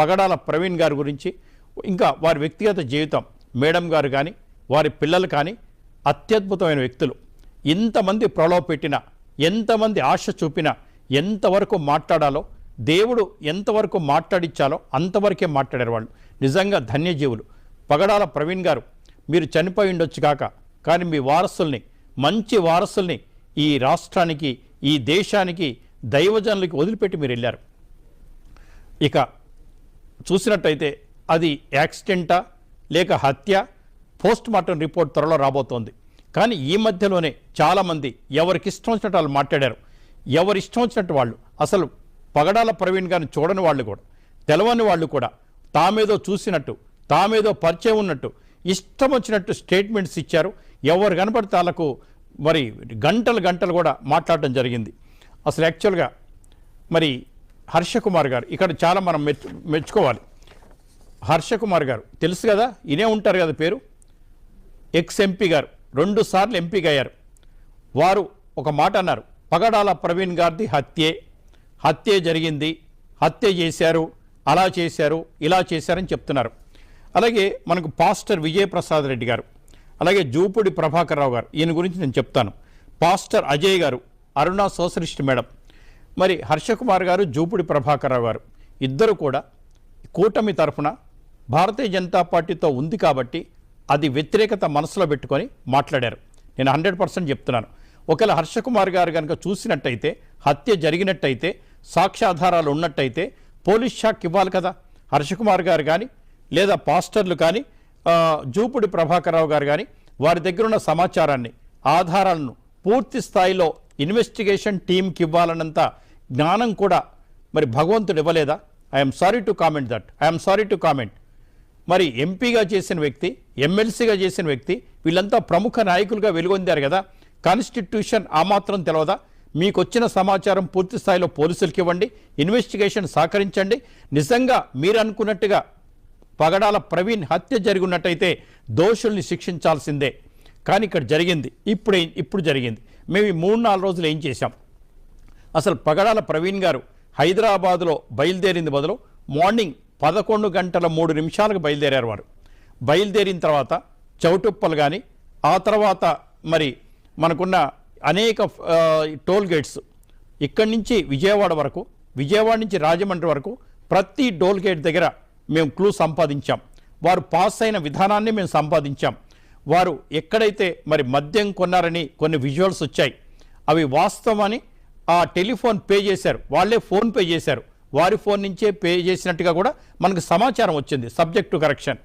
పగడాల ప్రవీణ్ గారి గురించి ఇంకా వారి వ్యక్తిగత జీవితం మేడం గారు కానీ వారి పిల్లలు కానీ అత్యద్భుతమైన వ్యక్తులు. ఇంతమంది ప్రలోభ పెట్టినా ఎంతమంది ఆశ చూపినా ఎంతవరకు మాట్లాడాలో దేవుడు ఎంతవరకు మాట్లాడించాలో అంతవరకే మాట్లాడారు వాళ్ళు. నిజంగా ధన్యజీవులు. పగడాల ప్రవీణ్ గారు మీరు చనిపోయి ఉండొచ్చు కాక కానీ మీ వారసుల్ని మంచి వారసుల్ని ఈ రాష్ట్రానికి ఈ దేశానికి దైవజనులకి వదిలిపెట్టి మీరు వెళ్ళారు. ఇక చూసినట్టయితే అది యాక్సిడెంటా లేక హత్య? పోస్ట్ మార్టం రిపోర్ట్ త్వరలో రాబోతోంది. కానీ ఈ మధ్యలోనే చాలామంది ఎవరికి ఇష్టం వచ్చినట్టు వాళ్ళు మాట్లాడారు. ఎవరి ఇష్టం వచ్చినట్టు వాళ్ళు. అసలు పగడాల ప్రవీణ్ గారిని చూడని వాళ్ళు కూడా తెలవని వాళ్ళు కూడా తామేదో చూసినట్టు తామేదో పరిచయం ఉన్నట్టు ఇష్టం వచ్చినట్టు స్టేట్మెంట్స్ ఇచ్చారు. ఎవరు కనపడితే వాళ్ళకు మరి గంటలు గంటలు కూడా మాట్లాడటం జరిగింది. అసలు యాక్చువల్గా మరి హర్షకుమార్ గారు ఇక్కడ చాలా మనం మెచ్చు మెచ్చుకోవాలి. హర్షకుమార్ గారు తెలుసు కదా ఇనే ఉంటారు కదా పేరు? ఎక్స్ ఎంపీ గారు రెండు సార్లు ఎంపీగా అయ్యారు. వారు ఒక మాట అన్నారు పగడాల ప్రవీణ్ గారిది హత్యే. హత్యే జరిగింది. హత్య చేశారు. అలా చేశారు. ఇలా చేశారని చెప్తున్నారు. అలాగే మనకు పాస్టర్ విజయప్రసాద్ రెడ్డి గారు అలాగే జూపుడి ప్రభాకర్ రావు గారు ఈయన గురించి నేను చెప్తాను. పాస్టర్ అజయ్ గారు అరుణ సోషలిస్ట్ మేడం మరి హర్షకుమార్ గారు జూపుడి ప్రభాకరరావు గారు ఇద్దరు కూడా కూటమి తరఫున భారతీయ జనతా పార్టీతో ఉంది కాబట్టి అది వ్యతిరేకత మనసులో పెట్టుకొని మాట్లాడారు. నేను హండ్రెడ్ పర్సెంట్ చెప్తున్నాను. ఒకవేళ హర్షకుమార్ గారు కనుక చూసినట్టయితే హత్య జరిగినట్టయితే సాక్ష్యాధారాలు ఉన్నట్టయితే పోలీస్ షాక్ ఇవ్వాలి కదా. హర్షకుమార్ గారు కానీ లేదా పాస్టర్లు కానీ జూపుడి ప్రభాకరరావు గారు కానీ వారి దగ్గర ఉన్న సమాచారాన్ని ఆధారాలను పూర్తి స్థాయిలో ఇన్వెస్టిగేషన్ టీంకి ఇవ్వాలన్నంత జ్ఞానం కూడా మరి భగవంతుడు ఇవ్వలేదా? I'm sorry to comment that I'm sorry to comment మరి ఎంపీగా చేసిన వ్యక్తి ఎమ్మెల్సీగా చేసిన వ్యక్తి వీళ్ళంతా ప్రముఖ నాయకులుగా వెలుగొందారు కదా? కాన్స్టిట్యూషన్ ఆ మాత్రం తెలవదా? మీకు వచ్చిన సమాచారం పూర్తి స్థాయిలో పోలీసులకు ఇవ్వండి ఇన్వెస్టిగేషన్ సహకరించండి. నిజంగా మీరు అనుకున్నట్టుగా పగడాల ప్రవీణ్ హత్య జరిగినట్టయితే దోషుల్ని శిక్షించాల్సిందే. కానీ ఇక్కడ జరిగింది ఇప్పుడు ఇప్పుడు జరిగింది. మేము ఈ మూడు నాలుగు రోజులు ఏం చేశాం? అసలు పగడాల ప్రవీణ్ గారు హైదరాబాద్లో బయలుదేరింది బదులు మార్నింగ్ పదకొండు గంటల మూడు నిమిషాలకు బయలుదేరారు వారు. బయలుదేరిన తర్వాత చౌటుప్పలు కానీ ఆ తర్వాత మరి మనకున్న అనేక టోల్ గేట్స్ ఇక్కడి నుంచి విజయవాడ వరకు విజయవాడ నుంచి రాజమండ్రి వరకు ప్రతి టోల్ గేట్ దగ్గర మేము క్లూ సంపాదించాం. వారు పాస్ అయిన విధానాన్ని మేము సంపాదించాం. వారు ఎక్కడైతే మరి మద్యం కొన్నారని కొన్ని విజువల్స్ వచ్చాయి. అవి వాస్తవమని ఆ టెలిఫోన్ పే చేశారు. వాళ్ళే ఫోన్ పే చేశారు. వారి ఫోన్ నుంచే పే చేసినట్టుగా కూడా మనకు సమాచారం వచ్చింది సబ్జెక్టు కరెక్షన్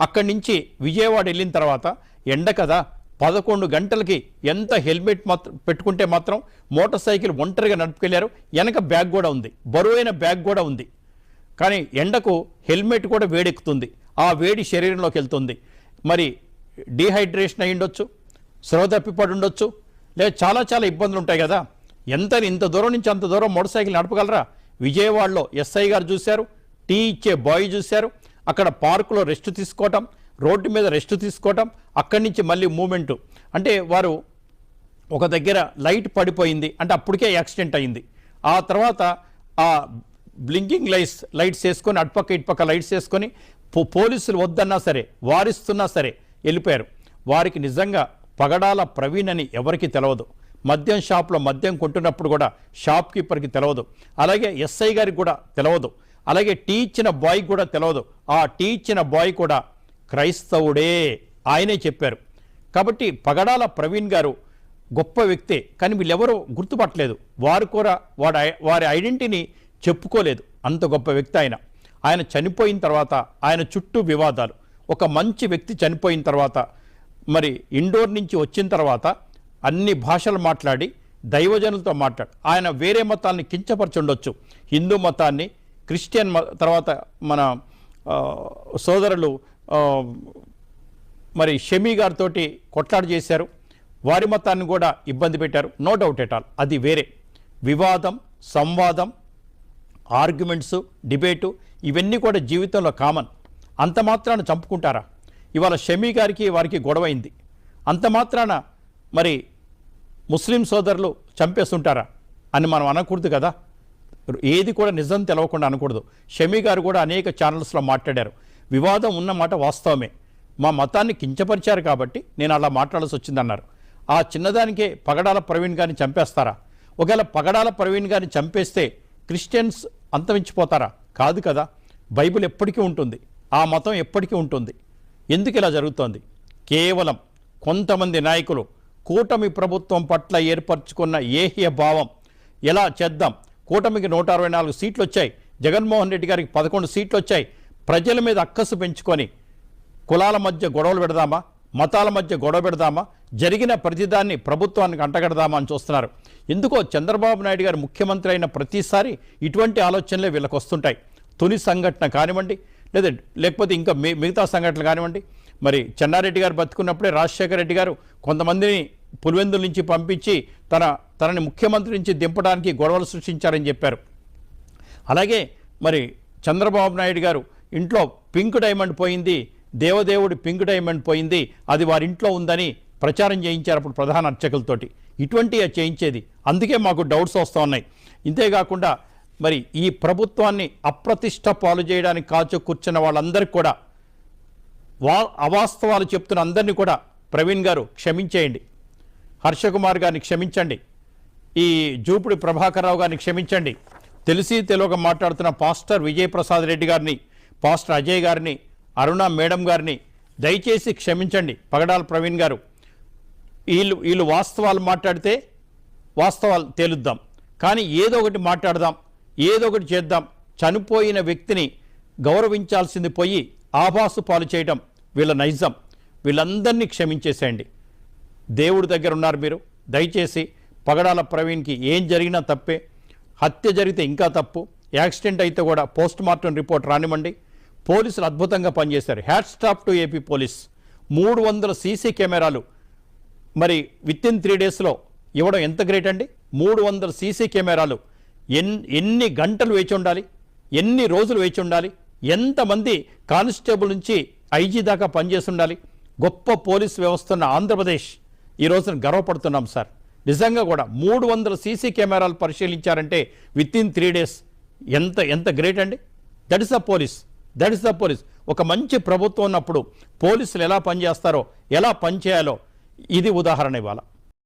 అక్కడి నుంచి విజయవాడ వెళ్ళిన తర్వాత ఎండ కదా పదకొండు గంటలకి ఎంత హెల్మెట్ మాత్రం పెట్టుకుంటే మాత్రం మోటార్ సైకిల్ ఒంటరిగా నడుపుకెళ్ళారు వెనక బ్యాగ్ కూడా ఉంది. బరువైన బ్యాగ్ కూడా ఉంది. కానీ ఎండకు హెల్మెట్ కూడా వేడెక్కుతుంది. ఆ వేడి శరీరంలోకి వెళ్తుంది. మరి డీహైడ్రేషన్ అయి ఉండొచ్చు స్రవ తప్పిపడి ఉండొచ్చు లేదా చాలా చాలా ఇబ్బందులు ఉంటాయి కదా. ఎంత ఇంత దూరం నుంచి అంత దూరం మోటార్ సైకిల్ నడపగలరా? విజయవాడలో ఎస్ఐ గారు చూశారు టీ ఇచ్చే బాయ్ చూశారు అక్కడ పార్కులో రెస్ట్ తీసుకోవటం రోడ్డు మీద రెస్ట్ తీసుకోవటం అక్కడి నుంచి మళ్ళీ మూమెంటు. అంటే వారు ఒక దగ్గర లైట్ పడిపోయింది అంటే అప్పటికే యాక్సిడెంట్ అయింది ఆ తర్వాత ఆ బ్లింకింగ్ లైట్స్ లైట్స్ వేసుకొని అటుపక్క ఇటుపక్క లైట్స్ వేసుకొని పో- పోలీసులు వద్దన్నా సరే వారిస్తున్నా సరే వెళ్ళిపోయారు. వారికి నిజంగా పగడాల ప్రవీణ్ అని ఎవరికి తెలియదు మద్యం షాప్లో మద్యం కొంటున్నప్పుడు కూడా షాప్ కీపర్కి తెలియదు అలాగే ఎస్ఐ గారికి కూడా తెలియదు అలాగే టీ ఇచ్చిన బాయ్ కూడా తెలియదు ఆ టీ ఇచ్చిన బాయ్ కూడా క్రైస్తవుడే ఆయనే చెప్పారు. కాబట్టి పగడాల ప్రవీణ్ గారు గొప్ప వ్యక్తే. కానీ వీళ్ళెవరూ గుర్తుపట్టలేదు. వారు కూడా వాడి ఐ- వారి ఐడెంటిటీని చెప్పుకోలేదు. అంత గొప్ప వ్యక్తి ఆయన. ఆయన చనిపోయిన తర్వాత ఆయన చుట్టూ వివాదాలు. ఒక మంచి వ్యక్తి చనిపోయిన తర్వాత మరి ఇండోర్ నుంచి వచ్చిన తర్వాత అన్ని భాషలు మాట్లాడి దైవజనులతో మాట్లాడు ఆయన వేరే మతాన్ని కించపరచుండొచ్చు. హిందూ మతాన్ని క్రిస్టియన్ మ- తర్వాత మన సోదరులు మరి షమీ గారితో కొట్లాడు చేశారు. వారి మతాన్ని కూడా ఇబ్బంది పెట్టారు. నో డౌట్ ఎట్ ఆల్ అది వేరే. వివాదం సంవాదం ఆర్గ్యుమెంట్స్ డిబేటు ఇవన్నీ కూడా జీవితంలో కామన్. అంత మాత్రాన చంపుకుంటారా? ఇవాళ షమీ గారికి వారికి గొడవైంది. అంత మాత్రాన మరి ముస్లిం సోదరులు చంపేస్తుంటారా అని మనం అనకూడదు కదా? ఏది కూడా నిజం తెలవకుండా అనకూడదు. షమీ గారు కూడా అనేక ఛానల్స్లో మాట్లాడారు. వివాదం ఉన్నమాట వాస్తవమే. మా మతాన్ని కించపరిచారు కాబట్టి నేను అలా మాట్లాడాల్సి వచ్చిందన్నారు. ఆ చిన్నదానికే పగడాల ప్రవీణ్ గారిని చంపేస్తారా? ఒకవేళ పగడాల ప్రవీణ్ గారిని చంపేస్తే క్రిస్టియన్స్ అంతమించిపోతారా? కాదు కదా. బైబిల్ ఎప్పటికీ ఉంటుంది. ఆ మతం ఎప్పటికీ ఉంటుంది. ఎందుకు ఇలా జరుగుతోంది? కేవలం కొంతమంది నాయకులు కూటమి ప్రభుత్వం పట్ల ఏర్పరచుకున్న ఏహ్య భావం ఎలా చేద్దాం? కూటమికి నూట అరవై నాలుగు సీట్లు వచ్చాయి. జగన్మోహన్ రెడ్డి గారికి పదకొండు సీట్లు వచ్చాయి. ప్రజల మీద అక్కసు పెంచుకొని కులాల మధ్య గొడవలు పెడదామా? మతాల మధ్య గొడవ పెడదామా? జరిగిన ప్రతిదాన్ని ప్రభుత్వానికి అంటగడదామా అని చూస్తున్నారు. ఎందుకో చంద్రబాబు నాయుడు గారు ముఖ్యమంత్రి అయిన ప్రతిసారి ఇటువంటి ఆలోచనలే వీళ్ళకి వస్తుంటాయి తొలి సంఘటన కానివ్వండి లేదా లేకపోతే ఇంకా మి- మిగతా సంఘటనలు కానివ్వండి. మరి చెన్నారెడ్డి గారు బతుకున్నప్పుడే రాజశేఖర రెడ్డి గారు కొంతమందిని పులివెందుల నుంచి పంపించి తన తనని ముఖ్యమంత్రి నుంచి దింపడానికి గొడవలు సృష్టించారని చెప్పారు. అలాగే మరి చంద్రబాబు నాయుడు గారు ఇంట్లో పింక్ డైమండ్ పోయింది దేవదేవుడి పింక్ డైమండ్ పోయింది అది వారి ఇంట్లో ఉందని ప్రచారం చేయించారు అప్పుడు ప్రధాన అర్చకులతోటి. ఇటువంటి చేయించేది. అందుకే మాకు డౌట్స్ వస్తూ ఉన్నాయి. ఇంతేకాకుండా మరి ఈ ప్రభుత్వాన్ని అప్రతిష్ట పాలు చేయడానికి కాచు కూర్చున్న వాళ్ళందరికీ కూడా వా అవాస్తవాలు చెప్తున్న అందరినీ కూడా ప్రవీణ్ గారు క్షమించేయండి. హర్షకుమార్ గారిని క్షమించండి. ఈ జూపుడి ప్రభాకర్ రావు గారిని క్షమించండి. తెలిసి తెలుగు మాట్లాడుతున్న పాస్టర్ విజయప్రసాద్ రెడ్డి గారిని పాస్టర్ అజయ్ గారిని అరుణ మేడం గారిని దయచేసి క్షమించండి. పగడాల ప్రవీణ్ గారు వీళ్ళు వీళ్ళు వాస్తవాలు మాట్లాడితే వాస్తవాలు తేలుద్దాం. కానీ ఏదో ఒకటి మాట్లాడదాం. ఏదో ఒకటి చేద్దాం. చనిపోయిన వ్యక్తిని గౌరవించాల్సింది పోయి ఆభాసు పాలు చేయడం వీళ్ళ నైజం. వీళ్ళందరినీ క్షమించేసేయండి. దేవుడి దగ్గర ఉన్నారు మీరు. దయచేసి పగడాల ప్రవీణ్కి ఏం జరిగినా తప్పే. హత్య జరిగితే ఇంకా తప్పు. యాక్సిడెంట్ అయితే కూడా పోస్ట్ మార్టం రిపోర్ట్ రానివ్వండి. పోలీసులు అద్భుతంగా పనిచేశారు. హ్యాట్ స్టాప్ టు ఏపీ పోలీస్. మూడు వందల సీసీ కెమెరాలు. మరి విత్ ఇన్ త్రీ డేస్లో ఇవ్వడం ఎంత గ్రేట్ అండి? మూడు వందల సీసీ కెమెరాలు. ఎన్ ఎన్ని గంటలు వేచి ఉండాలి? ఎన్ని రోజులు వేచి ఉండాలి? ఎంతమంది కానిస్టేబుల్ నుంచి ఐజీ దాకా పనిచేస్తుండాలి? గొప్ప పోలీస్ వ్యవస్థ ఉన్న ఆంధ్రప్రదేశ్ ఈ రోజున గర్వపడుతున్నాం సార్. నిజంగా కూడా మూడు వందల సీసీ కెమెరాలు పరిశీలించారంటే విత్ ఇన్ త్రీ డేస్ ఎంత ఎంత గ్రేట్ అండి? That is the police that is the police. ఒక మంచి ప్రభుత్వం ఉన్నప్పుడు పోలీసులు ఎలా పనిచేస్తారో ఎలా పనిచేయాలో ఇది ఉదాహరణ ఇవాళ.